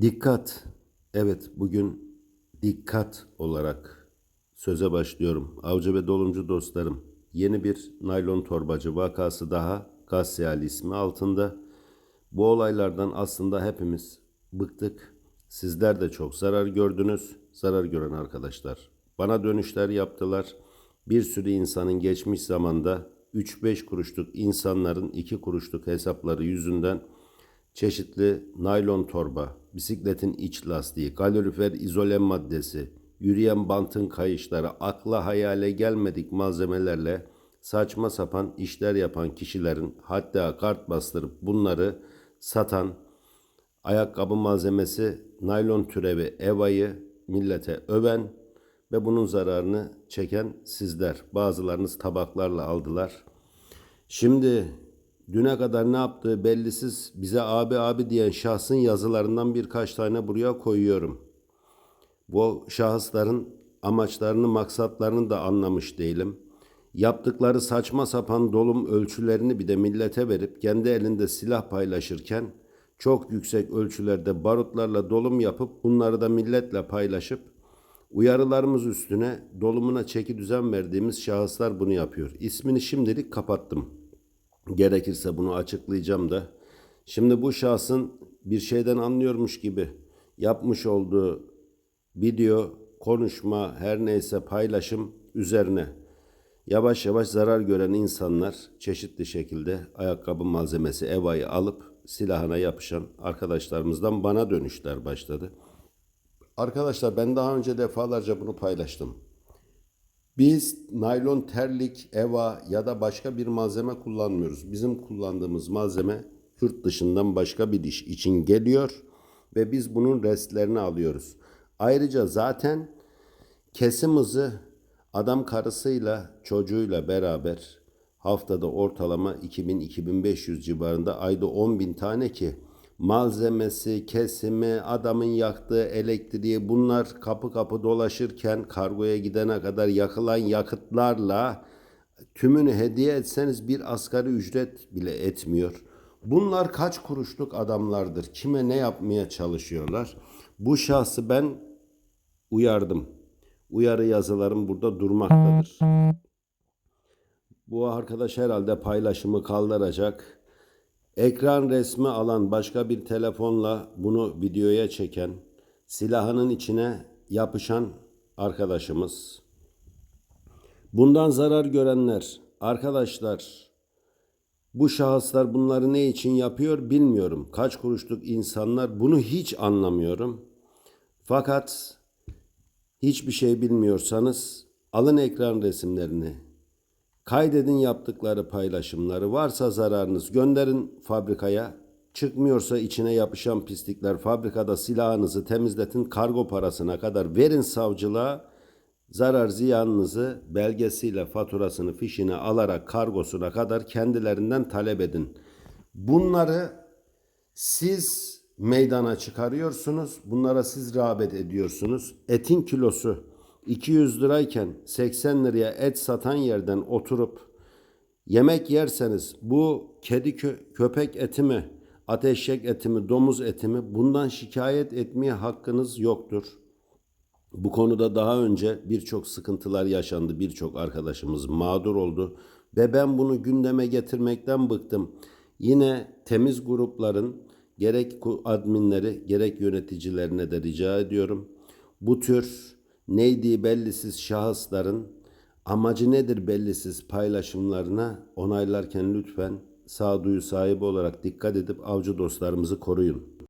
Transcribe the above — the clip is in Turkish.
Dikkat. Evet, bugün dikkat olarak söze başlıyorum. Avcı ve dolumcu dostlarım, yeni bir naylon torbacı vakası daha Gasyali ismi altında. Bu olaylardan aslında hepimiz bıktık. Sizler de çok zarar gördünüz. Zarar gören arkadaşlar. Bana dönüşler yaptılar. Bir sürü insanın geçmiş zamanda 3-5 kuruşluk insanların 2 kuruşluk hesapları yüzünden çeşitli naylon torba, bisikletin iç lastiği, kalorifer izole maddesi, yürüyen bantın kayışları, akla hayale gelmedik malzemelerle saçma sapan işler yapan kişilerin hatta kart bastırıp bunları satan ayakkabı malzemesi, naylon türevi evayı millete öven ve bunun zararını çeken sizler. Bazılarınız tabaklarla aldılar. Şimdi düne kadar ne yaptığı bellisiz bize abi abi diyen şahsın yazılarından birkaç tane buraya koyuyorum. Bu şahısların amaçlarını, maksatlarını da anlamış değilim. Yaptıkları saçma sapan dolum ölçülerini bir de millete verip kendi elinde silah paylaşırken çok yüksek ölçülerde barutlarla dolum yapıp bunları da milletle paylaşıp uyarılarımız üstüne dolumuna çeki düzen verdiğimiz şahıslar bunu yapıyor. İsmini şimdilik kapattım. Gerekirse bunu açıklayacağım da. Şimdi bu şahsın bir şeyden anlıyormuş gibi yapmış olduğu video, konuşma, her neyse paylaşım üzerine yavaş yavaş zarar gören insanlar çeşitli şekilde ayakkabı malzemesi evayı alıp silahına yapışan arkadaşlarımızdan bana dönüşler başladı. Arkadaşlar ben daha önce defalarca bunu paylaştım. Biz naylon terlik, eva ya da başka bir malzeme kullanmıyoruz. Bizim kullandığımız malzeme yurt dışından başka bir iş için geliyor ve biz bunun restlerini alıyoruz. Ayrıca zaten kesim hızı adam karısıyla çocuğuyla beraber haftada ortalama 2000-2500 civarında ayda 10.000 tane ki malzemesi, kesimi, adamın yaktığı elektriği bunlar kapı kapı dolaşırken kargoya gidene kadar yakılan yakıtlarla tümünü hediye etseniz bir asgari ücret bile etmiyor. Bunlar kaç kuruşluk adamlardır? Kime ne yapmaya çalışıyorlar? Bu şahsı ben uyardım. Uyarı yazılarım burada durmaktadır. Bu arkadaş herhalde paylaşımı kaldıracak. Ekran resmi alan başka bir telefonla bunu videoya çeken, silahının içine yapışan arkadaşımız. Bundan zarar görenler, arkadaşlar, bu şahıslar bunları ne için yapıyor bilmiyorum. Kaç kuruşluk insanlar bunu hiç anlamıyorum. Fakat hiçbir şey bilmiyorsanız alın ekran resimlerini. Kaydedin yaptıkları paylaşımları. Varsa zararınız gönderin fabrikaya. Çıkmıyorsa içine yapışan pislikler fabrikada silahınızı temizletin. Kargo parasına kadar verin savcılığa. Zarar ziyanınızı belgesiyle faturasını fişini alarak kargosuna kadar kendilerinden talep edin. Bunları siz meydana çıkarıyorsunuz. Bunlara siz rağbet ediyorsunuz. Etin kilosu 200 lirayken 80 liraya et satan yerden oturup yemek yerseniz bu kedi kö- köpek eti mi, ateşek eti mi, domuz eti mi bundan şikayet etmeye hakkınız yoktur. Bu konuda daha önce birçok sıkıntılar yaşandı. Birçok arkadaşımız mağdur oldu ve ben bunu gündeme getirmekten bıktım. Yine temiz grupların gerek adminleri gerek yöneticilerine de rica ediyorum. Bu tür neydi bellisiz şahısların amacı nedir bellisiz paylaşımlarına onaylarken lütfen sağduyu sahibi olarak dikkat edip avcı dostlarımızı koruyun.